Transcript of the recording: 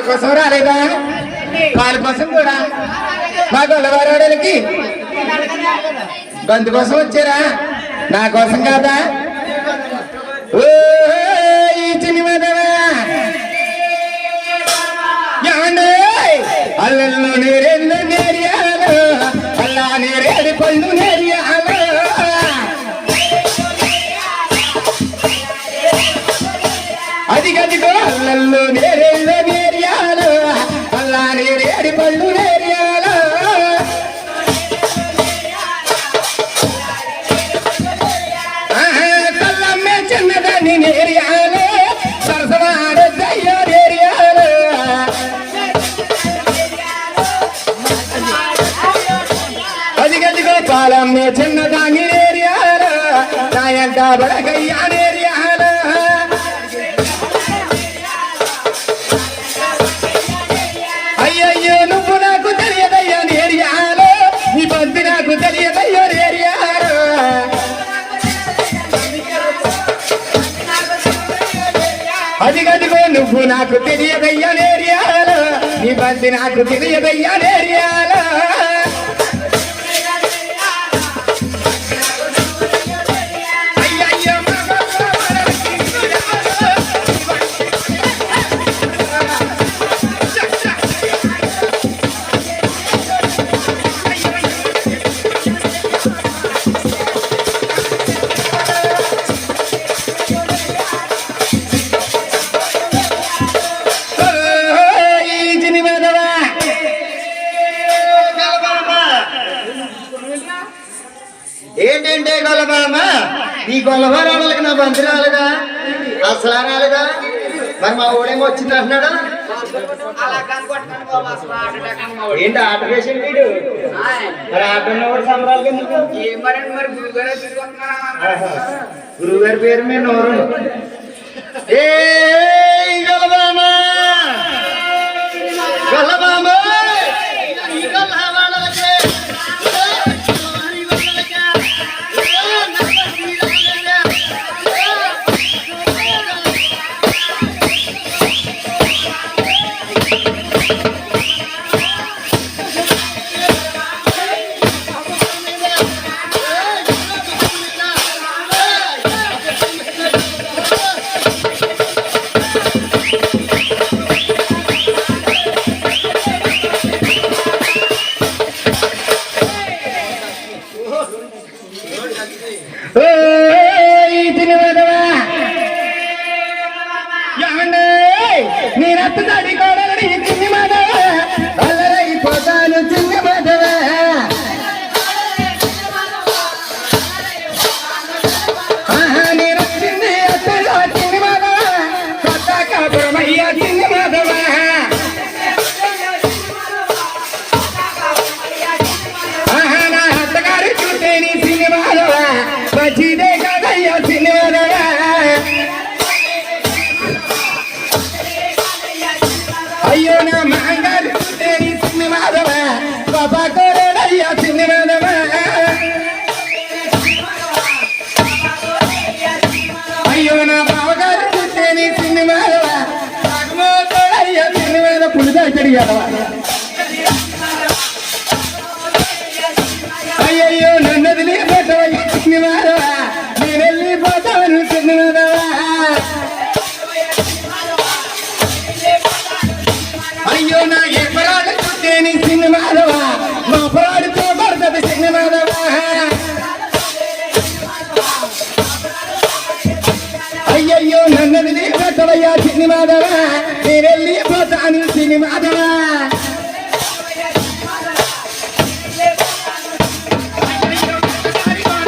తల కోసం రాలేదా వాళ్ళ కోసం కూడా మా గొల్లవారాడలకి బంధు కోసం వచ్చారా? నా కోసం కాదా? ఓ అల్లల్లో నేరేళ్ళు నేరియా? నేరేడు పళ్ళు నేరియాలు. ఆహా, తల్లమ్మే చిన్నదాన్ని నేరియాలు. సరసమాడద్దయ్యో నేరియాలు. అది గదిగో పాలమ్మే చిన్నదాన్ని నేరియాలు. నాయంట బడగయ్యా నేరియాలు. గదిగో నాకు తెలియదయ్యా నేరియాలు. నీ బంది నాకు తెలియదయ్యా నేరియాలు ఏంటంటే గొల్లబామ ఈ గొల్లబారాళ్ళకి నా బంతి రాలేదా అసలు రాలేదా మరి మా ఊడేమో వచ్చింది అంటున్నాడా? ఏంటి ఆట వేసింది వీడు? మరి ఆట ఉన్నవాడు సంబరాలు. గురువు గారి పేరు మీద నోరు. ఏ గొల్లబామ గొల్లబామ ఓ, ఈ సినిమా కదా ఏమండి నేను అత్తదాడి కోడలని ఈ సినిమా కదా అల్లరైపోతాను సినిమా కదా ఆహా, నేను వచ్చింది అత్తగా పాపా కోరేడయ్యా సినిమా అయ్యో నా బావగారు చూస్తే నీ సినిమా కదా చేస్తాడు ఎదవా అయ్యయ్యో నన్ను వదిలిపోతావయ్యా సినిమాదవా నేను వెళ్ళిపోతావని సినిమాదవా అయ్యో నా ఏ అయ్యయ్యో నన్ను వదిలిపోతావయ్యా సినిమాదవా నేను వెళ్ళిపోతాను సినిమాదవా?